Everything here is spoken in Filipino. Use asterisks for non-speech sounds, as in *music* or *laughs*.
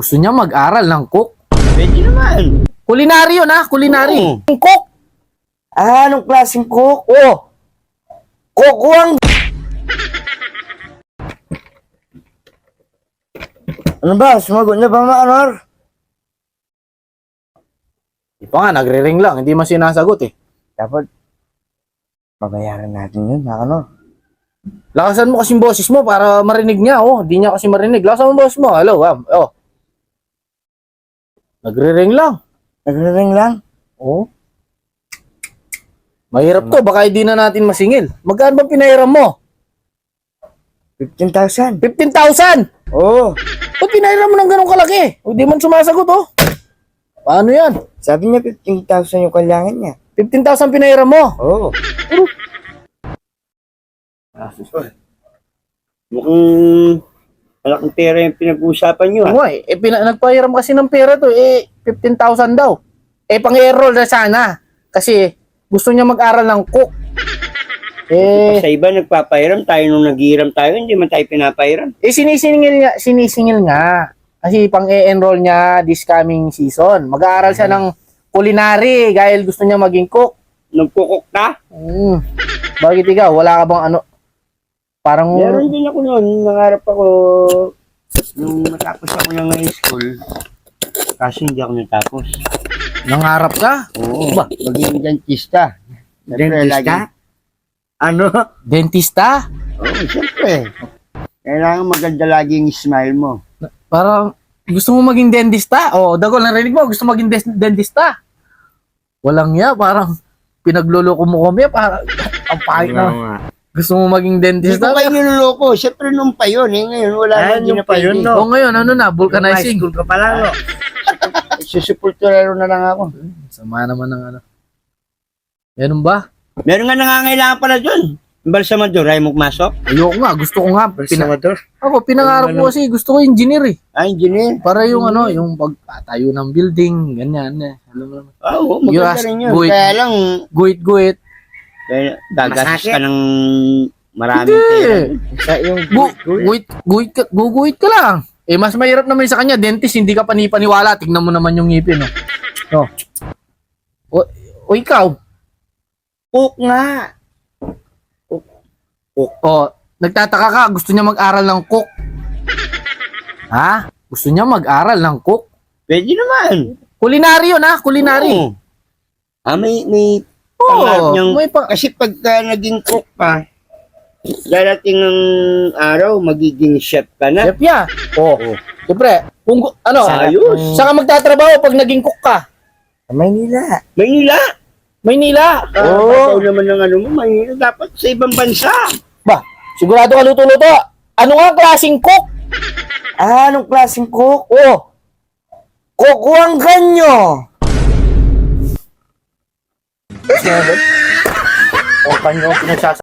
Gusto niya mag-aral ng cook. Pwede naman. Kulinary yun ha, kulinary. Oo. Yung cook. Ah, anong klaseng cook? Oh, Kukuang... Ano ba? Sumagot na ba, Manor? di pa nga, nagre-ring lang. Hindi man sinasagot eh. Dapat babayaran natin yun, Manor. Lakasan mo kasing boses mo para marinig niya. Oh, di niya kasi marinig. Lakasan mo boses mo. Hello, ma'am. Oh. Nagre-ring lang. Nagre-ring lang. Oh. Mahirap to. Baka hindi na natin masingil. Magkano ba pinahiram mo? 15,000. 15,000! Oo. Ba't pinahiram mo ng ganong kalaki? O di man sumasagot, oh. Paano yan? Sabi niya 15,000 yung kailangan niya. 15,000 pinahiram mo. Oo. Mukhang malaking pera yung pinag-uusapan nyo. Ah. Oo eh. eh pina- nagpahiram kasi ng pera to. Eh, 15,000 daw. Eh, pang-enroll na sana. Kasi gusto niya mag-aral ng cook. *laughs* Eh, Sa iba nagpapahiram, tayo nung naghiram tayo, hindi man tayo pinapahiram. eh sinisingil nga, sinisingil nga. Kasi pang-e-enroll niya this coming season. Mag-aaral siya ng culinary dahil gusto niya maging cook. Nagkukok ka? Mm. Bakit ikaw? Wala ka bang ano? Parang... Meron din ako noon, nangarap ako nung matapos ako ng high school. Kasi hindi ako natapos. Nangarap ka? Oo. Ba? Maging dentista. Siyempre, Dentista? lagi- Ano? Dentista? Oo, siyempre. Kailangan maganda lagi yung smile mo. Parang gusto mo maging dentista? O, oh, dagol, narinig mo, gusto maging des- dentista? Walang ya, parang pinagluloko mo kami, parang ang pangit na. Gusto mo maging Hindi dentista? ko kayo niloloko. Siyempre nung pa yun eh. Ngayon wala Ah, na hindi nung na pa yun, pwede. no? O ngayon, ano na, vulcanizing. High school ka pa lang, no? *laughs* Susupulturero na lang ako. Sama naman ng ano. Ganun ba? Meron nga nangangailangan pala dun. Balsamador, ay mo pumasok? Ayoko nga, gusto ko nga. Pina- ako, pinangarap ko kasi, gusto ko engineer eh. Ah, engineer. Para yung ano, yung pagtatayo ng building, ganyan eh. Alam mo naman. Ah, Oo, maganda ask rin yun. Guhit. Kaya lang, Guit-guit. Gagastos ka ng maraming Hindi. pera. Sa yung Gu- guit, guit, ka, lang. Eh, mas mahirap naman sa kanya, dentist, hindi ka panipaniwala. Tignan mo naman yung ngipin, no? No. O, o ikaw, Cook nga. o, nagtataka ka, gusto niya mag-aral ng cook. Ha? Gusto niya mag-aral ng cook? Pwede naman. Kulinary yun, ha? Kulinary. Oo. Ah, may, may Oo, pangarap niyang- may pa- Kasi pagka naging cook ka, darating ang araw, magiging chef ka na. Chef ya. Oo. Siyempre, kung, ano, Ayos. saan ka magtatrabaho pag naging cook ka? Sa Maynila. Maynila. Maynila. Oo. naman ng ano mo, Maynila. Dapat sa ibang bansa. Ba, sigurado ka luto-luto. Ano nga klaseng cook? Ah, anong klaseng cook? Oo. Kukuang ganyo. O, kanyo, pinagsasa